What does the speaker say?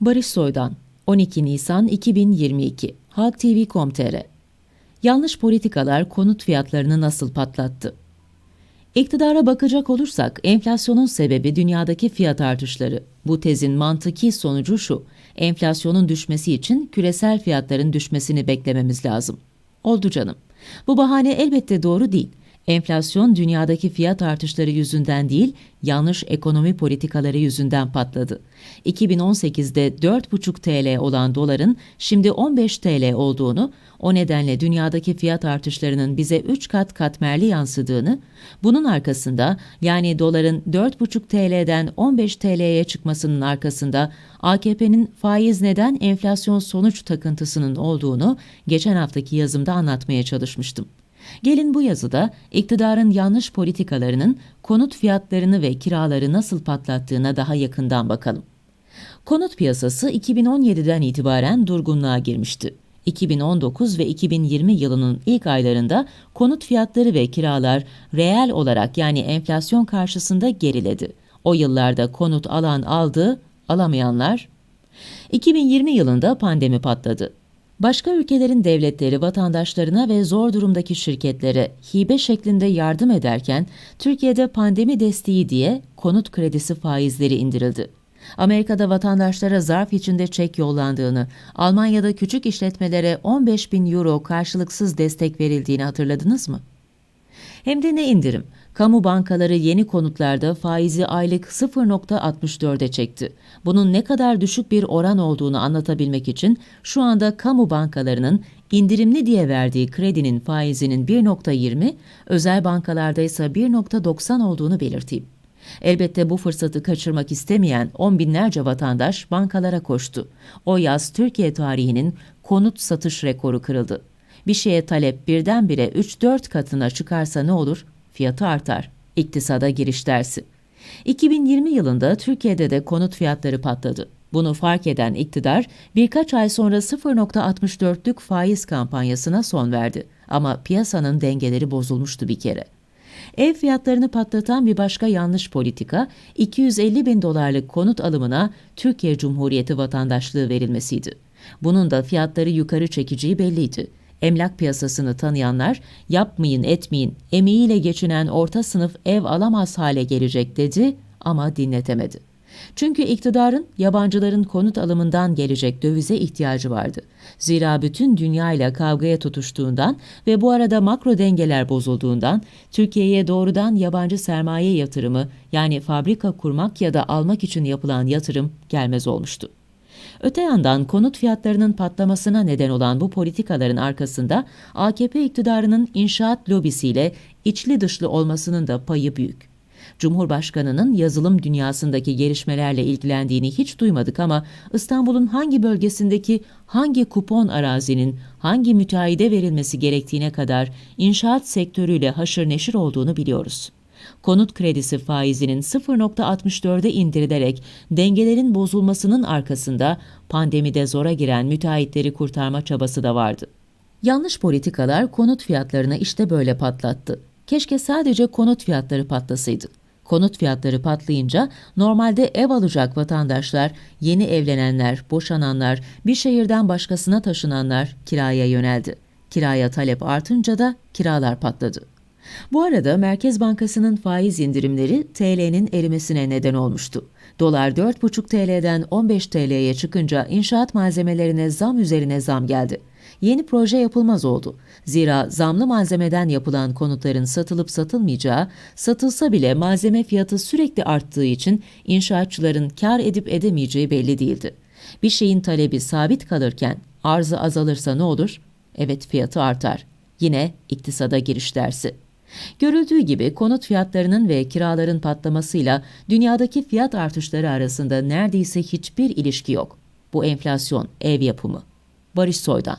Barış Soydan 12 Nisan 2022 Halk TV.com.tr Yanlış politikalar konut fiyatlarını nasıl patlattı? İktidara bakacak olursak enflasyonun sebebi dünyadaki fiyat artışları. Bu tezin mantıki sonucu şu. Enflasyonun düşmesi için küresel fiyatların düşmesini beklememiz lazım. Oldu canım. Bu bahane elbette doğru değil. Enflasyon dünyadaki fiyat artışları yüzünden değil, yanlış ekonomi politikaları yüzünden patladı. 2018'de 4,5 TL olan doların şimdi 15 TL olduğunu, o nedenle dünyadaki fiyat artışlarının bize 3 kat katmerli yansıdığını, bunun arkasında yani doların 4,5 TL'den 15 TL'ye çıkmasının arkasında AKP'nin faiz neden enflasyon sonuç takıntısının olduğunu geçen haftaki yazımda anlatmaya çalışmıştım. Gelin bu yazıda iktidarın yanlış politikalarının konut fiyatlarını ve kiraları nasıl patlattığına daha yakından bakalım. Konut piyasası 2017'den itibaren durgunluğa girmişti. 2019 ve 2020 yılının ilk aylarında konut fiyatları ve kiralar reel olarak yani enflasyon karşısında geriledi. O yıllarda konut alan aldı, alamayanlar 2020 yılında pandemi patladı. Başka ülkelerin devletleri vatandaşlarına ve zor durumdaki şirketlere hibe şeklinde yardım ederken Türkiye'de pandemi desteği diye konut kredisi faizleri indirildi. Amerika'da vatandaşlara zarf içinde çek yollandığını, Almanya'da küçük işletmelere 15 bin euro karşılıksız destek verildiğini hatırladınız mı? Hem de ne indirim? Kamu bankaları yeni konutlarda faizi aylık 0.64'e çekti. Bunun ne kadar düşük bir oran olduğunu anlatabilmek için şu anda kamu bankalarının indirimli diye verdiği kredinin faizinin 1.20, özel bankalarda ise 1.90 olduğunu belirteyim. Elbette bu fırsatı kaçırmak istemeyen on binlerce vatandaş bankalara koştu. O yaz Türkiye tarihinin konut satış rekoru kırıldı. Bir şeye talep birdenbire 3-4 katına çıkarsa ne olur? Fiyatı artar. İktisada giriş dersi. 2020 yılında Türkiye'de de konut fiyatları patladı. Bunu fark eden iktidar birkaç ay sonra 0.64'lük faiz kampanyasına son verdi. Ama piyasanın dengeleri bozulmuştu bir kere. Ev fiyatlarını patlatan bir başka yanlış politika, 250 bin dolarlık konut alımına Türkiye Cumhuriyeti vatandaşlığı verilmesiydi. Bunun da fiyatları yukarı çekeceği belliydi. Emlak piyasasını tanıyanlar yapmayın etmeyin emeğiyle geçinen orta sınıf ev alamaz hale gelecek dedi ama dinletemedi. Çünkü iktidarın yabancıların konut alımından gelecek dövize ihtiyacı vardı. Zira bütün dünya ile kavgaya tutuştuğundan ve bu arada makro dengeler bozulduğundan Türkiye'ye doğrudan yabancı sermaye yatırımı yani fabrika kurmak ya da almak için yapılan yatırım gelmez olmuştu. Öte yandan konut fiyatlarının patlamasına neden olan bu politikaların arkasında AKP iktidarının inşaat lobisiyle içli dışlı olmasının da payı büyük. Cumhurbaşkanının yazılım dünyasındaki gelişmelerle ilgilendiğini hiç duymadık ama İstanbul'un hangi bölgesindeki hangi kupon arazinin hangi müteahhide verilmesi gerektiğine kadar inşaat sektörüyle haşır neşir olduğunu biliyoruz konut kredisi faizinin 0.64'e indirilerek dengelerin bozulmasının arkasında pandemide zora giren müteahhitleri kurtarma çabası da vardı. Yanlış politikalar konut fiyatlarını işte böyle patlattı. Keşke sadece konut fiyatları patlasaydı. Konut fiyatları patlayınca normalde ev alacak vatandaşlar, yeni evlenenler, boşananlar, bir şehirden başkasına taşınanlar kiraya yöneldi. Kiraya talep artınca da kiralar patladı. Bu arada Merkez Bankası'nın faiz indirimleri TL'nin erimesine neden olmuştu. Dolar 4,5 TL'den 15 TL'ye çıkınca inşaat malzemelerine zam üzerine zam geldi. Yeni proje yapılmaz oldu. Zira zamlı malzemeden yapılan konutların satılıp satılmayacağı, satılsa bile malzeme fiyatı sürekli arttığı için inşaatçıların kar edip edemeyeceği belli değildi. Bir şeyin talebi sabit kalırken arzı azalırsa ne olur? Evet fiyatı artar. Yine iktisada giriş dersi. Görüldüğü gibi konut fiyatlarının ve kiraların patlamasıyla dünyadaki fiyat artışları arasında neredeyse hiçbir ilişki yok. Bu enflasyon, ev yapımı. Barış Soydan